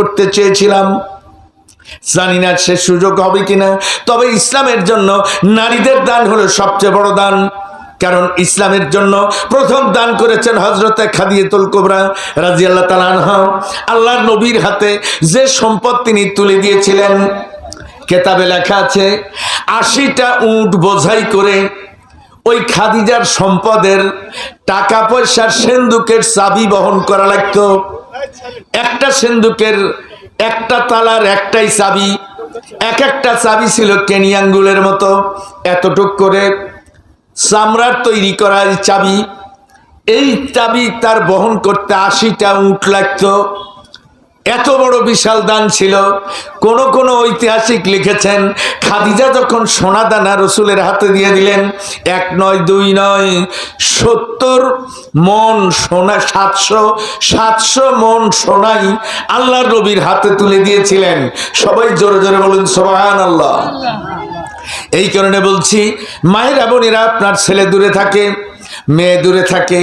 করতে চেয়েছিলাম। জানি না সে সুযোগ হবে কিনা, তবে ইসলামের জন্য নারীদের দান হলো সবচেয়ে বড় দান। কারণ ইসলামের জন্য প্রথম দান করেছেন হজরতে খাদিয়েতুল কোবরা রাজি আল্লাহ তালানহা আল্লাহর নবীর হাতে যে সম্পদ তিনি তুলে দিয়েছিলেন, কেতাবে লেখা আছে, আশিটা উট বোঝাই করে ওই খাদিজার সম্পদের টাকা পয়সার সেন্দুকের চাবি বহন করা লাগতো। একটা সিন্ধুকের, একটা তালার একটাই চাবি, এক একটা চাবি ছিল কেনিয়াঙ্গুলের মতো। এতটুক করে চামড়ার তৈরি করা চাবি, এই চাবি তার বহন করতে আশিটা উঠ লাগতো। এত বড় বিশাল দান ছিল। কোন কোন ঐতিহাসিক লিখেছেন, খাদিজা যখন সোনা দানা রসুলের হাতে দিয়ে দিলেন, এক নয়, দুই নয়, সত্তর মন সোনা, সাতশো সাতশো মন সোনাই আল্লাহ রবির হাতে তুলে দিয়েছিলেন। সবাই জোরে জোরে বলুন সোহান আল্লাহ এই কারণে বলছি, মায়ের বোনেরা, আপনার ছেলে দূরে থাকে মেয়ে দূরে থাকে,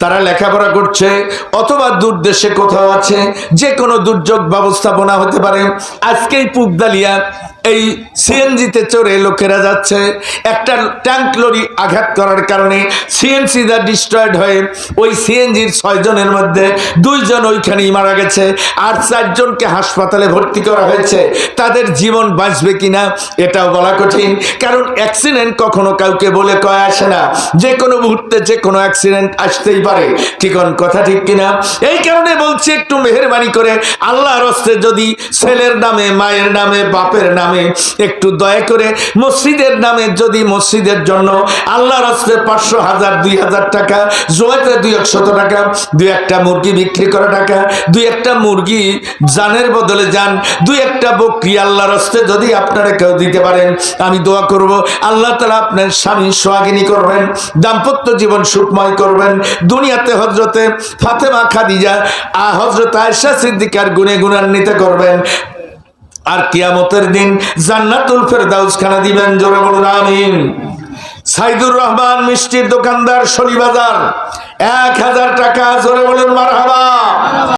তারা লেখাপড়া করছে, অথবা দূর দেশে কোথাও আছে, যে কোনো দুর্যোগ ব্যবস্থাপনা হতে পারে। আজকেই পুবদালিয়া এই সিএনজিতে চড়ে লোকেরা যাচ্ছে। একটা ট্যাঙ্ক লরি আঘাত করার কারণে সিএনসি সিএনসিটা ডিস্ট্রয়েড হয়ে ওই সিএনজির ছয়জনের মধ্যে দুইজন ওইখানেই মারা গেছে আর চারজনকে হাসপাতালে ভর্তি করা হয়েছে। তাদের জীবন বাঁচবে কিনা এটাও বলা কঠিন। কারণ অ্যাক্সিডেন্ট কখনো কাউকে বলে কয় আসে না। যে কোনো মুহূর্তে যে কোনো অ্যাক্সিডেন্ট আসতেই পারে। কি কোন কথা ঠিক কিনা? এই কারণে বলছি একটু মেহরবানি করে আল্লাহর হস্তে যদি ছেলের নামে, মায়ের নামে, বাপের নামে একটু দয়া করে মসজিদের নামে যদি মসজিদের জন্য আল্লাহর হস্তে পাঁচশো হাজার, দুই হাজার টাকা জোয়াতে দুই একশত টাকা, দুই একটা মুরগি বিক্রি করা টাকা, দুই একটা মুরগি জানের বদলে যান, দুই একটা বকরি আল্লাহর হস্তে যদি আপনারা কেউ দিতে পারেন, আমি দোয়া করব, আল্লাহ তালা আপনার স্বামী সোহাগিনী করবেন, দাম্পত্য জীবন সুখময় করবেন, দুনিয়াতে হজরতে ফাতেমা খাদিজা হজরত আয়সা সিদ্দিকার গুণে গুণান্বিত করবেন আর কিয়ামতের দিন জান্নাতুল ফেরদাউস খানা দিবেন, জোরে বলুন, আমিন। সাইদুর রহমান মিষ্টির দোকানদার শনিবাজার, এক হাজার টাকা, জোরে বলুন, মারহাবা।